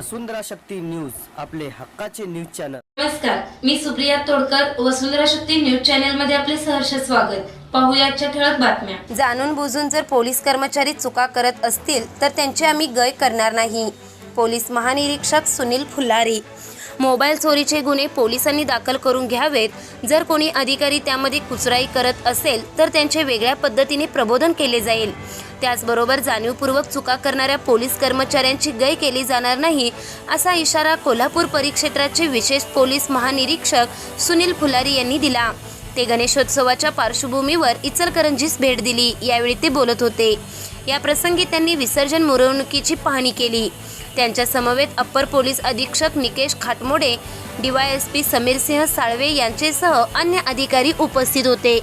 वसुंधरा Shakti news आपले हक्काचे news channel. नमस्कार मी सुप्रिया तोडकर वसुंधरा शक्ती न्यूज चॅनलमध्ये आपले सहर्ष स्वागत. पाहूया आजच्या ठळक बातम्या. जाणून बुजून जर पोलीस कर्मचारी चुका करत असतील तर त्यांची आम्ही गय करणार नाही. पोलीस महानिरीक्षक सुनील फुल्लारी. मोबाईल चोरीचे गुन्हे पोलिसांनी दाखल करून घ्यावेत. जर कोणी अधिकारी त्यामध्ये कुचराई करत असेल तर त्यांचे वेगळ्या पद्धतीने प्रबोधन केले जाईल. त्याचबरोबर जाणीवपूर्वक चुका करणाऱ्या पोलीस कर्मचाऱ्यांची गय केली जाणार नाही असा इशारा कोल्हापूर परिक्षेत्राचे विशेष पोलीस महानिरीक्षक सुनील फुलारी यांनी दिला. ते गणेशोत्सवाच्या पार्श्वभूमीवर इचलकरंजीस भेट दिली यावेळी ते बोलत होते. या प्रसंगी त्यांनी विसर्जन मिरवणुकीची पाहणी केली. त्यांच्या समवेत अप्पर पोलीस अधीक्षक निकेश खाटमोडे डीवायएसपी समीर सिंह साळवे यांचेसह अन्य अधिकारी उपस्थित होते.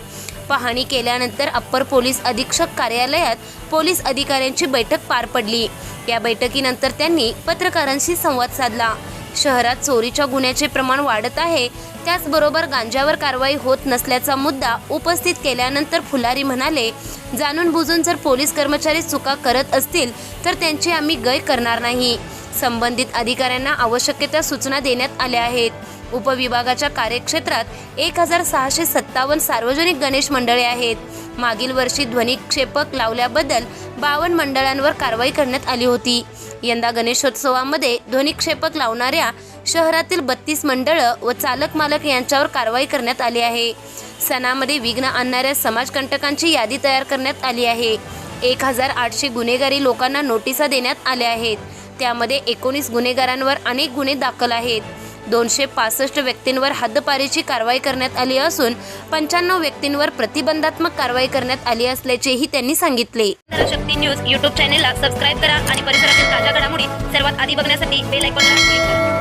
पाहणी केल्यानंतर अप्पर पोलीस अधीक्षक कार्यालयात पोलीस अधिकाऱ्यांची बैठक पार पडली. या बैठकीनंतर त्यांनी पत्रकारांशी संवाद साधला. शहरात चोरीच्या गुन्ह्याचे प्रमाण वाढत आहे. त्याचबरोबर गांजावर कारवाई होत नसल्याचा मुद्दा उपस्थित केल्यानंतर फुलारी म्हणाले जाणून बुजून जर पोलीस कर्मचारी चुका करत असतील तर त्यांची आम्ही गय करणार नाही. संबंधित अधिकाऱ्यांना आवश्यक त्या सूचना देण्यात आल्या आहेत. उपविभागाच्या कार्यक्षेत्रात एक हजार सहाशे सत्तावन्न सार्वजनिक गणेश मंडळे आहेत. मागील वर्षी ध्वनिक्षेपक लावल्याबद्दल बावन्न मंडळांवर कारवाई करण्यात आली होती. यंदा गणेशोत्सवामध्ये ध्वनिक्षेपक लावणाऱ्या शहरातील बत्तीस मंडळं व चालक मालक यांच्यावर कारवाई करण्यात आली आहे. सणामध्ये विघ्न आणणाऱ्या समाजकंटकांची यादी तयार करण्यात आली आहे. एक हजार आठशे गुन्हेगारी लोकांना नोटिसा देण्यात आल्या आहेत. त्यामध्ये एकोणीस गुन्हेगारांवर अनेक गुन्हे दाखल आहेत. दोनशे पासष्ट व्यक्तींवर हद्दपारीची कारवाई करण्यात आली असून पंच्याण्णव व्यक्तींवर प्रतिबंधात्मक कारवाई करण्यात आली असल्याचेही त्यांनी सांगितले. शक्ती न्यूज युट्यूब चॅनेलला सबस्क्राईब करा आणि परिसरातील ताज्या घडामोडी सर्वात आधी बघण्यासाठी बेल आयकॉनला